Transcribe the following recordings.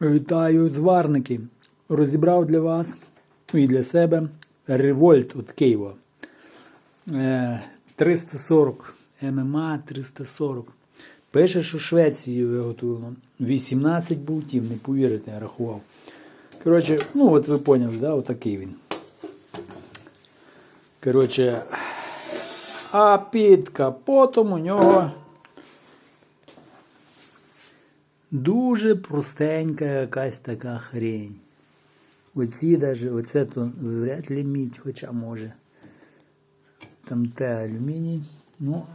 Вітаю, зварники! Розібрав для вас і для себе револьт від Києва. Е, 340 ММА 340. Пише, що Швеції виготовлено. 18 болтів, не повірите, я рахував. Коротше, ну от ви поняли, да, отакий він. Коротше, а під капотом у нього дуже простенька якась така хрень. Оці даже, оце то вряд ли мідь, хоча може. Там те алюміній. Ну,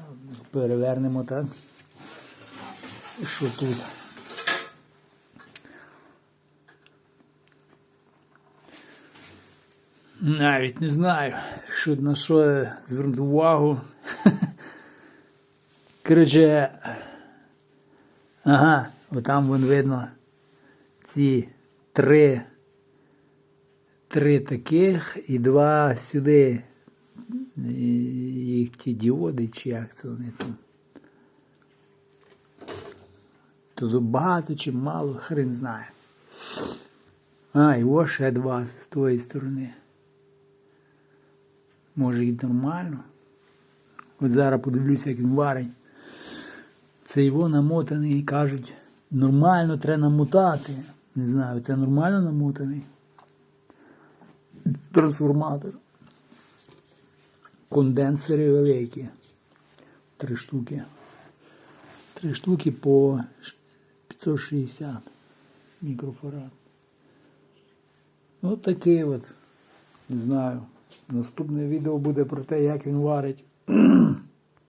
перевернемо так. Що тут? Навіть не знаю, що на що звернути увагу. Коротше, ага, отам вон видно ці три, три таких і два сюди. Їх ті діоди, чи як це вони там. Тут багато чи мало, хрен знає. А, і ось ще два з тої сторони. Може і нормально. От зараз подивлюся, як він варить. Це його намотаний кажуть, нормально треба намотати. Не знаю, це нормально намотаний. Трансформатор. Конденсери великі. Три штуки. Три штуки по 560 мікрофарад. От такий от. Не знаю. Наступне відео буде про те, як він варить.